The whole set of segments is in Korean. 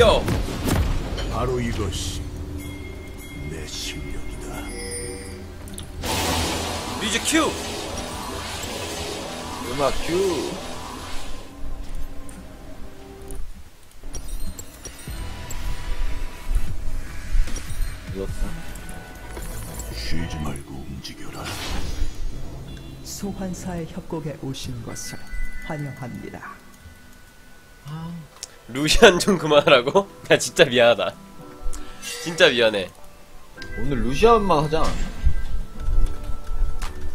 요 바로 이것이 내 실력이다. 뮤직 큐 음악 큐. 이렇다. 쉬지 말고 움직여라. 소환사의 협곡에 오신 것을 환영합니다. 루시안 좀 그만하라고? 나 진짜 미안하다 진짜 미안해 오늘 루시안만 하자.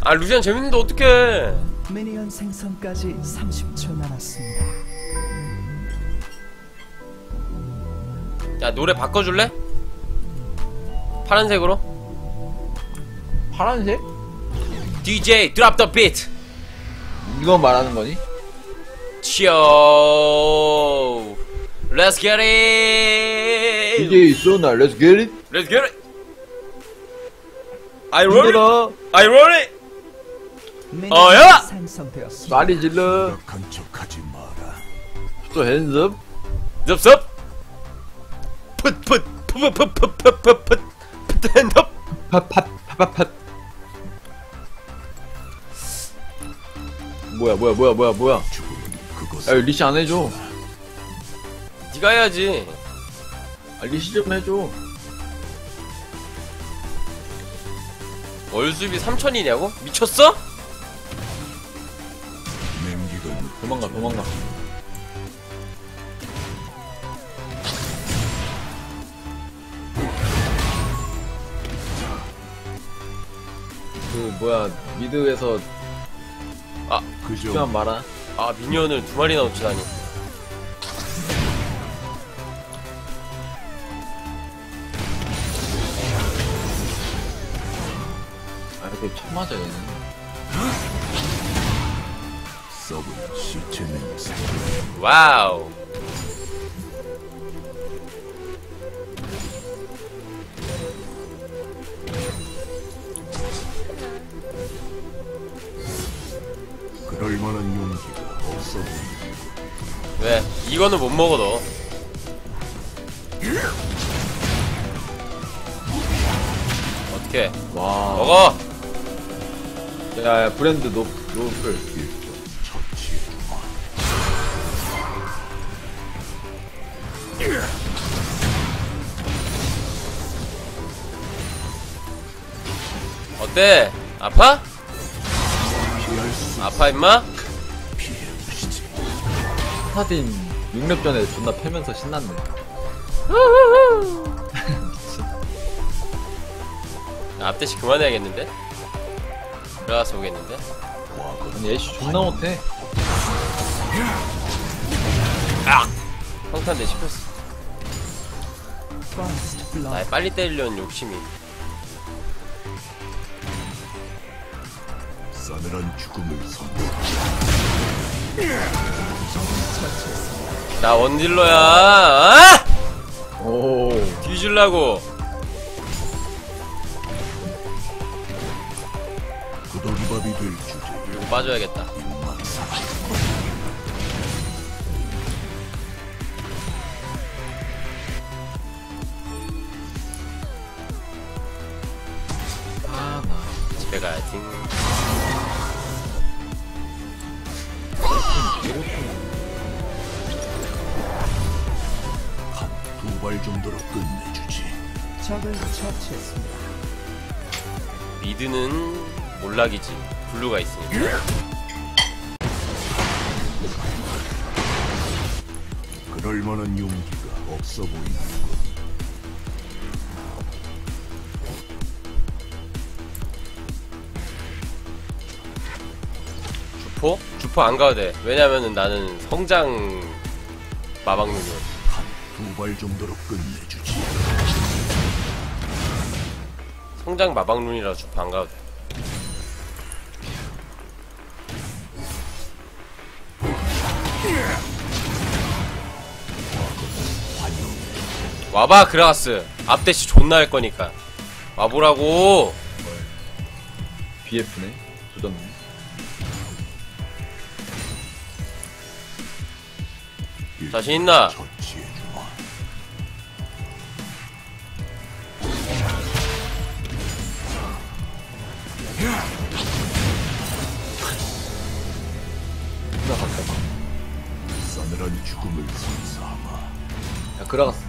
아 루시안 재밌는데 어떡해 미니언 생성까지 30초 남았습니다. 야 노래 바꿔줄래? 파란색으로 파란색? DJ drop the beat 이거 말하는 거니? 치오 Let's get it DJ 소나 Let's get it. Let's get it I roll it 힘들어. I roll it 미니언이 어, 야! 생성되었습니다. 말이 질러. 약한 척하지 마라. 또 핸즈업. 섭섭 풋풋 풋풋풋풋풋풋 풋핸드업 팟팟팟팟팟. 뭐야 뭐야 뭐야 뭐야 뭐야. 이거 리시 안 해줘. 니가 해야지 아, 리시 좀 해줘. 월수비 3천이냐고? 미쳤어? 도망가 도망가. 그 뭐야 미드에서 그저 그만 말아. 아 미니언을 두 마리나 놓치다니 아 이거 참 맞아 얘는. 와우 그럴 만한 용기가 없어. 왜? 이거는 못 먹어 너 어떻게 와. 먹어 야 야 브랜드 노 노플. 일종 처치해주마. 어때? 아파? 아파 임마? 스타딘 6렙 전에 존나 패면서 신났네. 앞대시 그만해야겠는데? 들어가서 오겠는데? 아니 애쉬 존나 못해. 평탄대 씹혔어 First blood. 날 빨리 때리려는 욕심이 싸늘한 죽음을 선사. 나 원딜러야 아! 오. 뒤질라고 빠져야겠다. 아 나. 집에 가야지 두발 정도로 끝내주지. 적을 처치했습니다. 미드는 몰락이지 블루가 있으니까 그럴 만한 용기가 없어 보인다. 주포? 주포 안 가도 돼 왜냐면은 나는 성장 마방눈이야 두발 정도로 끝내주지. 성장 마방눈이라 주포 안 가도 돼 와봐 그라가스. 앞대시 존나 할 거니까. 와보라고. BF네. 조졌네. 자신 있나? 나갔다. 싸늘한 죽음을 선사하마. 야 그라가스.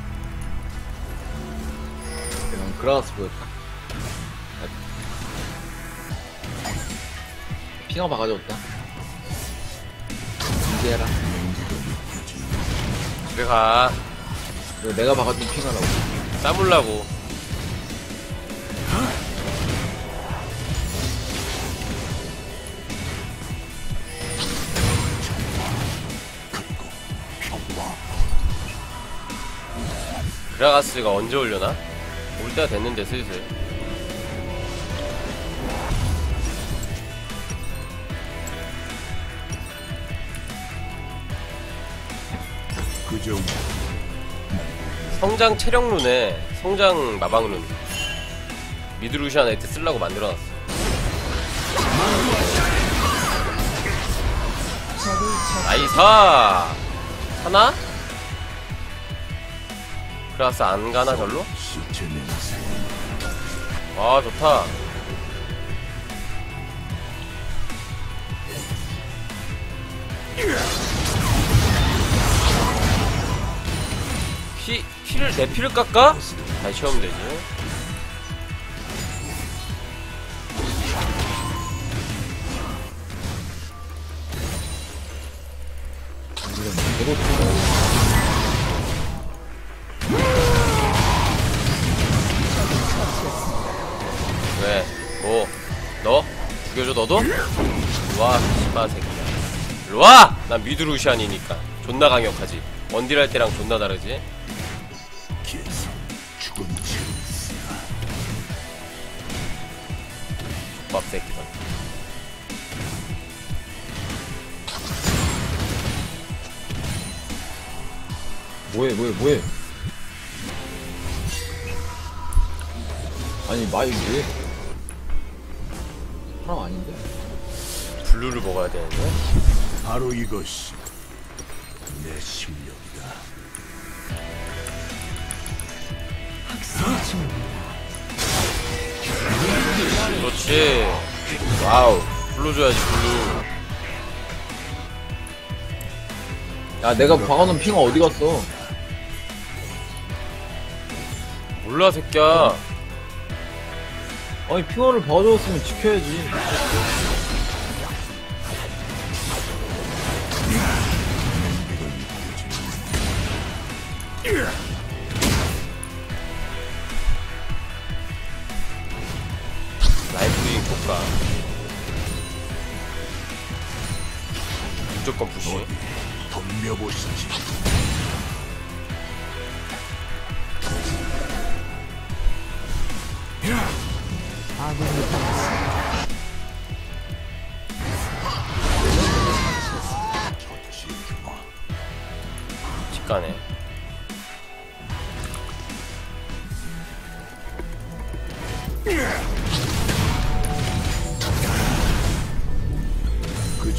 그라가스 보였다 야. 핑하 바가져왔다 이제 해라 집에 가. 이거 내가 바가준 핑하라고 싸물라고. 그라가스가 언제 올려나? 올 때가 됐는데 슬슬. 그저 성장 체력룬에 성장 마방룬 미드루시아 나이트 쓰려고 만들어놨어 나이사 하나? 그라스 안 가나 절로? 아 좋다 피, 피를 내 피를 깎아? 다시 채우면 되지 너도? 일로와 씨바 새끼야. 일로와! 난 미드루시안이니까. 존나 강력하지. 원딜 할 때랑 존나 다르지. 밥 새끼들 뭐해 뭐해 뭐해? 아니 마이 뭐해? 사람 아닌데 블루를 먹어야 되는데. 바로 이것이 내 실력이다. 그렇지. 와우 블루 줘야지 블루. 야 내가 박아놓은 핑하 어디 갔어? 몰라 새끼야. 아니 핑하를 박아줬으면 지켜야지 라이프링 효과 무조건 푸시 덤벼보시지.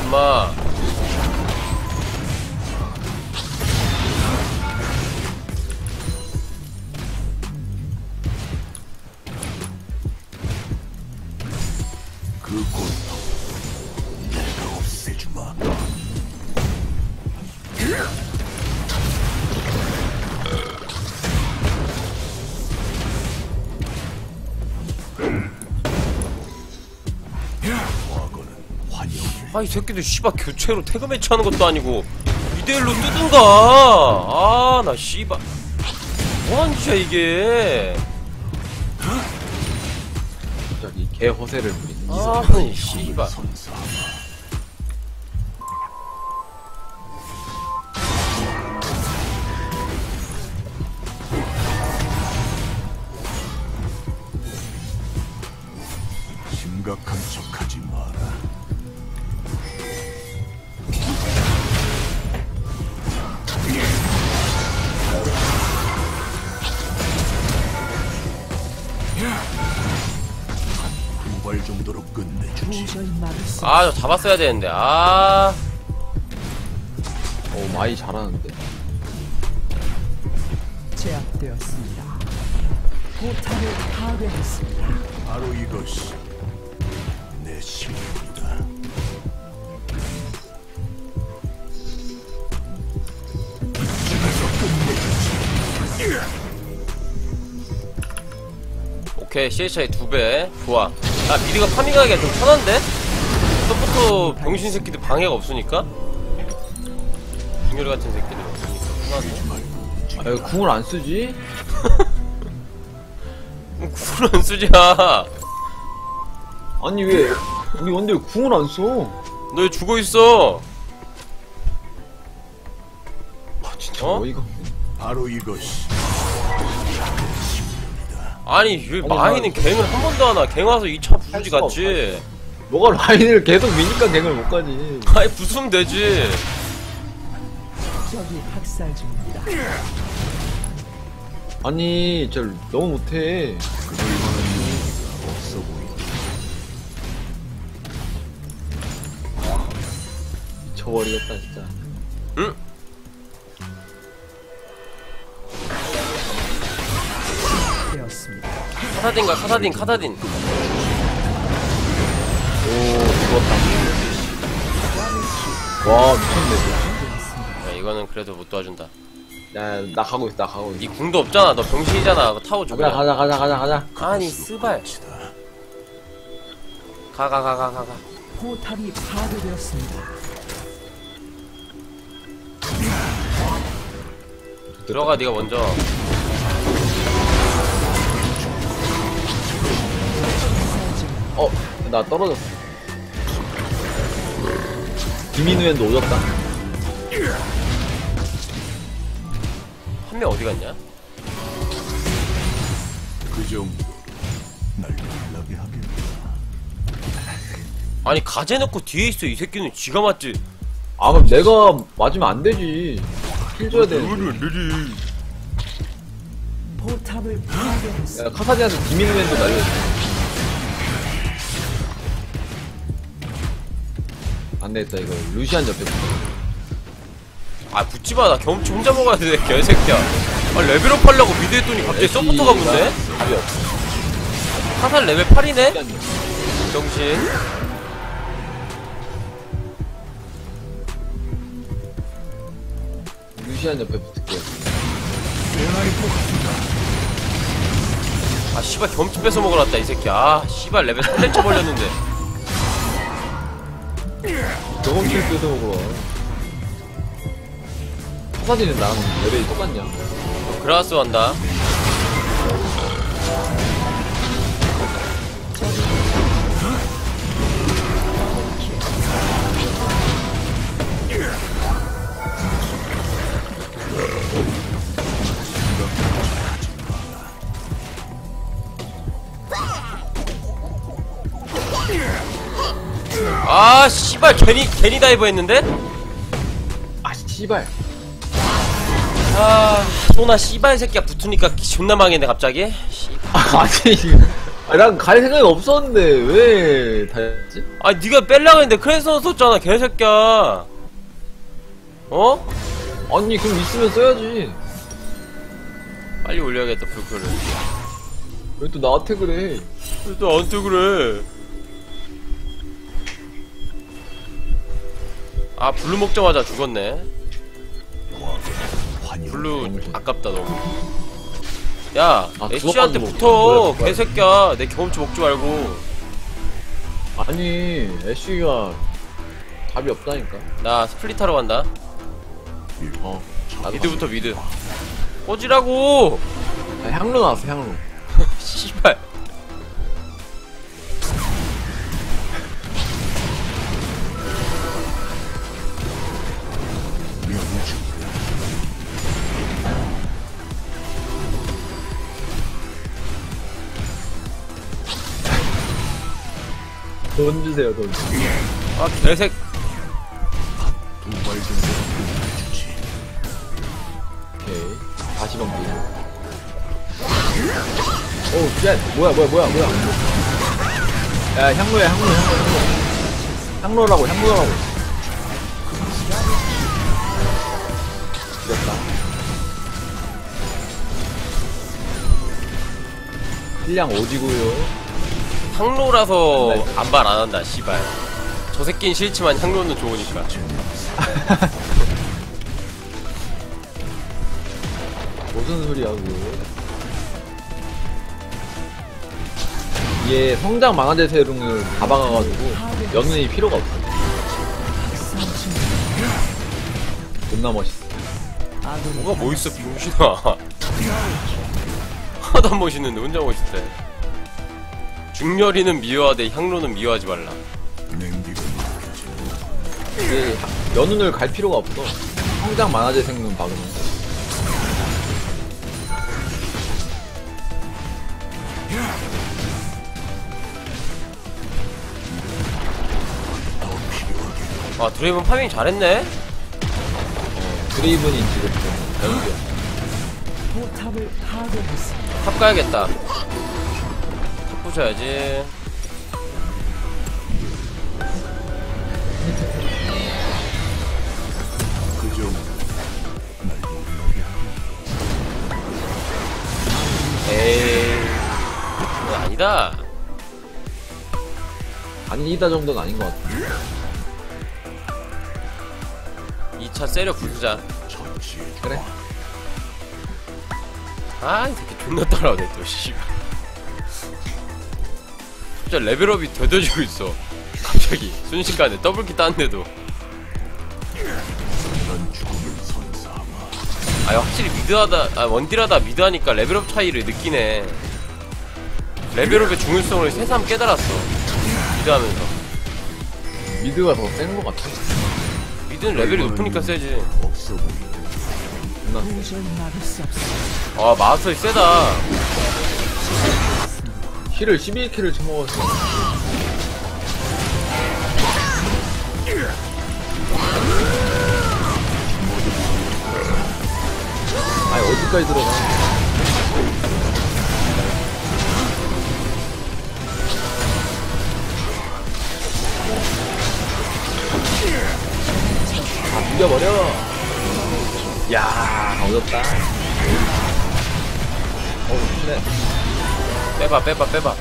계속 아이 새끼들 씨발 교체로 태그 매치 하는 것도 아니고 이대일로 뜨든가. 아 나 씨발. 뭐하는 짓이야 이게. 갑자기 개 허세를 부리는 아니 씨발 아, 저 잡았어야 되는데. 아, 오 마이 잘하는데 제압되었습니다. 포탑을 파괴했습니다. 바로 이것이 내 실력이다. 오케이. CHI 두 배. 좋아. 아, 미드가 파밍하기가 좀 편한데? 서포터 병신 새끼들 방해가 없으니까? 중열 같은 새끼들 없으니까? 아왜 궁을 안 쓰지? 쿨은 쓰지야. 아니 왜 우리 원딜 궁을 안 써? 너 왜 죽어 있어? 아 진짜 어? 없네 바로 이것이 아니, 왜 아니, 마이는 갱을 한 번도 안 와? 갱 와서 2차 부수지 갔지? 너가 라인을 계속 미니까 갱을 못 가지 아니, 부수면 되지. 적이 학살 중입니다. 아니 저 너무 못해. 미쳐버리겠다 진짜 응? 되었습니다. 카사딘가, 카사딘, 카사딘. 오 죽었다 와 미쳤네 야, 이거는 그래도 못 도와준다. 야 나 가고 있어 나 가고 있어 니 궁도 없잖아. 너 병신이잖아. 그거 타워 죽여. 가자 가자 가자 가자 가자 아니, 스발. 가, 가, 가, 가, 가, 가. 포탑이 파괴되었습니다. 들어가, 네가 먼저. 어 나 떨어졌어 김인우엔도 오졌다 한 명 어디 갔냐? 그 정도 날 놀라게 하겠다. 아니, 가재 넣고 뒤에 있어. 이 새끼는 쥐가 맞지. 아 그럼 내가 맞으면 안 되지 힐 줘야 돼안 되지. 포탑을. 야, 카사디한테 김인우엔도 날려줬 안 되겠다 이거 루시안 옆에 아, 붙지 마. 나 경험치 혼자 먹어야 돼, 개새끼야. 아, 레벨업 하려고 미드 했더니 갑자기 서포터가 붙네? 답이 없어 카살 레벨 8이네? 루시안 옆에. 정신. 루시안 옆에 붙을게 아, 씨발, 경험치 뺏어 먹으러 왔다, 이 새끼. 아, 씨발, 레벨 3대째 벌렸는데. 경험치를 뺏어 먹으러 와 카사디는 나랑 레벨이 똑같냐 그라스 한다. 아, 씨발, 괜히, 괜히 다이브 했는데? 아 씨발 아, 소나 씨발 새끼가 붙으니까 존나 망했네, 갑자기. 씨. 아니 아, 난갈 생각이 없었는데 왜 다였지? 아, 네가 뺄라고 했는데 그래서 썼잖아, 개새끼야. 어? 아니 그럼 있으면 써야지 빨리 올려야겠다, 불크를. 왜 또 나한테 그래 왜 나한테 그래? 아, 블루 먹자마자 죽었네. 블루 아깝다, 너무. 야, 아, 애쉬한테 그것까지 붙어. 개새끼야. 내 경험치 먹지 말고. 아니 애쉬가 답이 없다니까 나 스플릿 하러 간다. 어 미드부터 미드. 꺼지라고! 아, 향로 나왔어 향로 돈 주세요 돈. 아, 개새 도발 정도 주지. 오케이. 다시 넘기. 오쉣. 뭐야 뭐야 뭐야 뭐야. 야 향로야 향로 향로 향로. 향로라고 향로라고. 죽였다. 힐량 오지고요 향로라서 안발 안 한다, 씨발. 저 새끼는 싫지만 향로는 좋으니까. 무슨 소리야 그거 얘 성장 망한제 세rum을 다 박아가지고 연운이 필요가 없어 존나 멋있어 뭐가 멋있어, 병신아. 하나도 안 멋있는데 혼자 멋있대. 중열이는 미워하되 향로는 미워하지 말라. 이게 연운을 갈 필요가 없어 성장 만화제 생눈 박으면 아, 드레이븐 파밍 잘했네? 드레이븐이 지금 좀 파괴했습니다. 탑 가야겠다. 탑 부셔야지. 에이. 아니다. 아니다 정도는 아닌 것 같아 2차 세력 부수자. 그래 아, 이 새끼 존나 따라오네, 또, 씨발. 진짜 레벨업이 더뎌지고 있어. 갑자기. 순식간에 더블키 땄는데도. 아, 확실히 미드하다, 아, 원딜하다 미드하니까 레벨업 차이를 느끼네. 레벨업의 중요성을 새삼 깨달았어. 미드하면서. 미드가 더 센 것 같아 미드는 레벨이 높으니까 세지. 아, 마스터이 세다. 힐을 11킬을 쳐먹었어. 아니 어디까지 들어가? 아 죽여버려. 야 얻었다. 어우 그래 빼봐, 빼봐, 빼봐.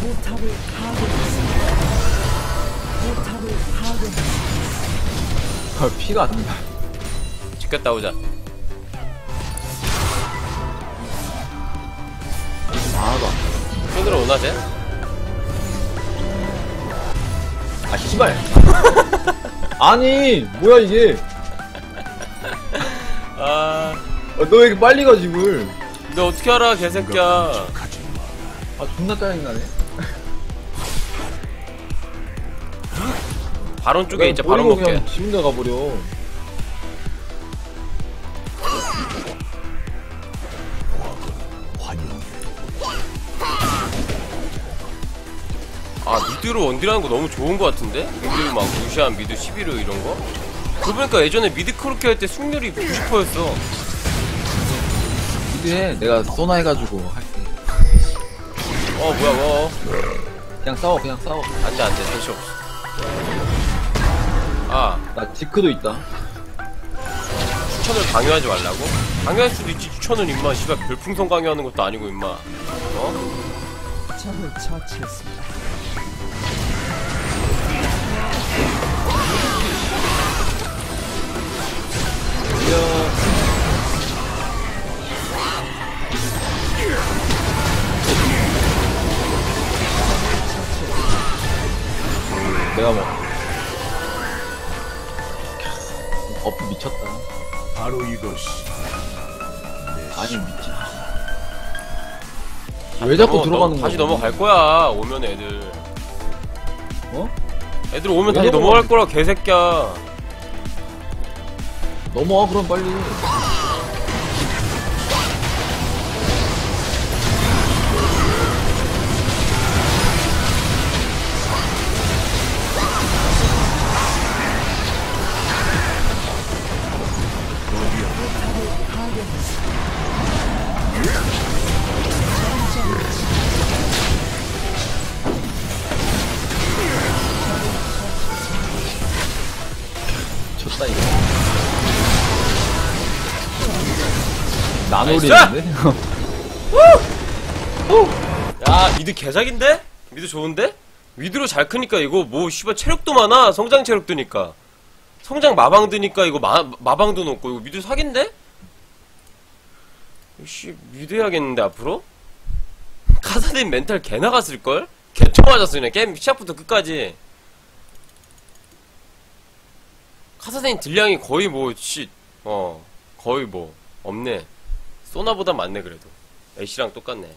포탑을 파괴했습니다. 포탑을 파괴했습니다. 아, 피가 안 나. 지켰다 오자. 아가 손으로 오나, 쟤? 아 씨발 아니 뭐야 이게 아, 너 왜 이렇게 빨리 가 집을 너 어떻게 알아, 개새끼야. 아 존나 짜증나네 바론 쪽에 이제 바론 먹게. 그냥 지 혼자 가버려. 아, 미드로 원딜하는 거 너무 좋은 거 같은데? 미드 막 루시안, 미드 11호 이런 거? 그러고 보니까 예전에 미드 크로키 할 때 승률이 90%였어. 미드해 내가 소나 해가지고 할게 어, 뭐야, 뭐. 그냥 싸워 그냥 싸워 안 돼, 안 돼. 대시 없어. 아, 나 디크도 있다 추천을 강요하지 말라고? 강요할 수도 있지, 추천은 임마. 씨발, 별풍선 강요하는 것도 아니고, 임마. 어? 적을 처치했습니다. 내가 뭐 버프 미쳤다 바로 이것이 아니 미친 왜 자꾸 넘어- 들어가는 넘- 거야 다시 넘어갈 거야, 오면 애들. 어? 애들 오면 왜 다시? 넘어갈 거라, 개새끼야. 넘어와 그럼 빨리 없다 이거 나노리인데? 야 미드 개작인데? 미드 좋은데? 미드로 잘 크니까 이거 뭐 씨발 체력도 많아 성장 체력도니까 성장 마방 드니까 이거 마, 마방도 높고 이거 미드 사긴데? 씨 미드 해야겠는데 앞으로? 카사딘 멘탈 개 나갔을걸? 개총 맞았어 그냥 게임 시작부터 끝까지 카사딘 딜량이 거의 뭐 씨, 어 거의 뭐 없네. 소나보다 많네 그래도. 애쉬랑 똑같네